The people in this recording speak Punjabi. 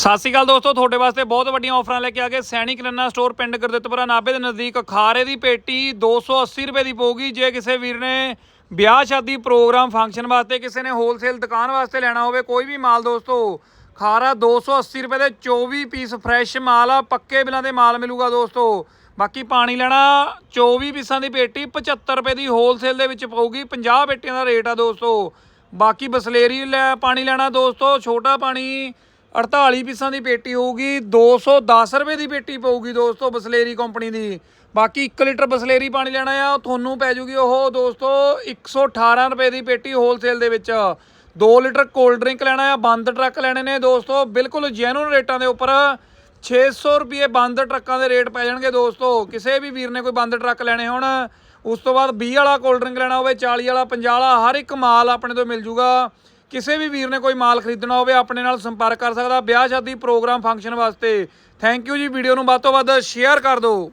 ਸਤਿ ਸ਼੍ਰੀ ਅਕਾਲ ਦੋਸਤੋ, ਤੁਹਾਡੇ ਵਾਸਤੇ ਬਹੁਤ ਵੱਡੀਆਂ ਆਫਰਾਂ ਲੈ ਕੇ ਆ ਗਏ ਸੈਣੀ ਕਿਰਾਨਾ ਸਟੋਰ ਪਿੰਡ ਗੁਰਦਿੱਤਪੁਰਾ ਨਾਭੇ ਦੇ ਨਜ਼ਦੀਕ। ਖਾਰੇ ਦੀ ਪੇਟੀ 280 ਰੁਪਏ ਦੀ ਪਊਗੀ। ਜੇ ਕਿਸੇ ਵੀਰ ਨੇ ਵਿਆਹ ਸ਼ਾਦੀ ਪ੍ਰੋਗਰਾਮ ਫੰਕਸ਼ਨ ਵਾਸਤੇ ਕਿਸੇ ਨੇ ਹੋਲਸੇਲ ਦੁਕਾਨ ਵਾਸਤੇ ਲੈਣਾ ਹੋਵੇ, ਕੋਈ ਵੀ ਮਾਲ ਦੋਸਤੋ, ਖਾਰਾ 280 ਰੁਪਏ ਦੇ 24 ਪੀਸ ਫਰੈਸ਼ ਮਾਲ ਆ, ਪੱਕੇ ਬਿਲਾਂ ਦੇ ਮਾਲ ਮਿਲੂਗਾ ਦੋਸਤੋ। ਬਾਕੀ ਪਾਣੀ ਲੈਣਾ 24 ਪੀਸਾਂ ਦੀ ਪੇਟੀ 75 ਰੁਪਏ ਦੀ ਹੋਲਸੇਲ ਦੇ ਵਿੱਚ ਪਊਗੀ। 50 ਪੇਟੀਆਂ ਦਾ ਰੇਟ ਆ ਦੋਸਤੋ। ਬਾਕੀ ਬਸਲੇਰੀ ਲੈ ਪਾਣੀ ਲੈਣਾ ਦੋਸਤੋ, ਛੋਟਾ ਪਾਣੀ 48 ਪੀਸਾਂ ਦੀ ਪੇਟੀ ਹੋਊਗੀ 210 ਰੁਪਏ ਦੀ ਪੇਟੀ ਪਊਗੀ ਦੋਸਤੋ ਬਸਲੇਰੀ ਕੰਪਨੀ ਦੀ। ਬਾਕੀ 1 ਲੀਟਰ ਬਸਲੇਰੀ ਪਾਣੀ ਲੈਣਾ ਆ, ਤੁਹਾਨੂੰ ਪੈ ਜੂਗੀ ਉਹ ਦੋਸਤੋ 118 ਰੁਪਏ ਦੀ ਪੇਟੀ ਹੋਲਸੇਲ ਦੇ ਵਿੱਚ। 2 ਲੀਟਰ ਕੋਲਡ ਡਰਿੰਕ ਲੈਣਾ ਆ, ਬੰਦ ਟਰੱਕ ਲੈਣੇ ਨੇ ਦੋਸਤੋ, ਬਿਲਕੁਲ ਜੈਨੂਨ ਰੇਟਾਂ ਦੇ ਉੱਪਰ 600 ਰੁਪਏ ਬੰਦ ਟਰੱਕਾਂ ਦੇ ਰੇਟ ਪੈ ਜਾਣਗੇ ਦੋਸਤੋ। ਕਿਸੇ ਵੀ ਵੀਰ ਨੇ ਕੋਈ ਬੰਦ ਟਰੱਕ ਲੈਣੇ ਹੋਣ, ਉਸ ਤੋਂ ਬਾਅਦ 20 ਵਾਲਾ ਕੋਲਡ ਡਰਿੰਕ ਲੈਣਾ ਹੋਵੇ 40 ਵਾਲਾ 50 ਵਾਲਾ, ਹਰ ਇੱਕ ਮਾਲ ਆਪਣੇ ਤੋਂ ਮਿਲ ਜੂਗਾ। ਕਿਸੇ ਵੀ ਵੀਰ ਨੇ ਕੋਈ ਮਾਲ ਖਰੀਦਣਾ ਹੋਵੇ, ਆਪਣੇ ਨਾਲ ਸੰਪਰਕ ਕਰ ਸਕਦਾ। ਵਿਆਹ ਸ਼ਾਦੀ ਪ੍ਰੋਗਰਾਮ ਫੰਕਸ਼ਨ ਵਾਸਤੇ। ਥੈਂਕ ਯੂ ਜੀ ਵੀਡੀਓ ਨੂੰ ਵੱਧ ਤੋਂ ਵੱਧ ਸ਼ੇਅਰ ਕਰ ਦਿਓ।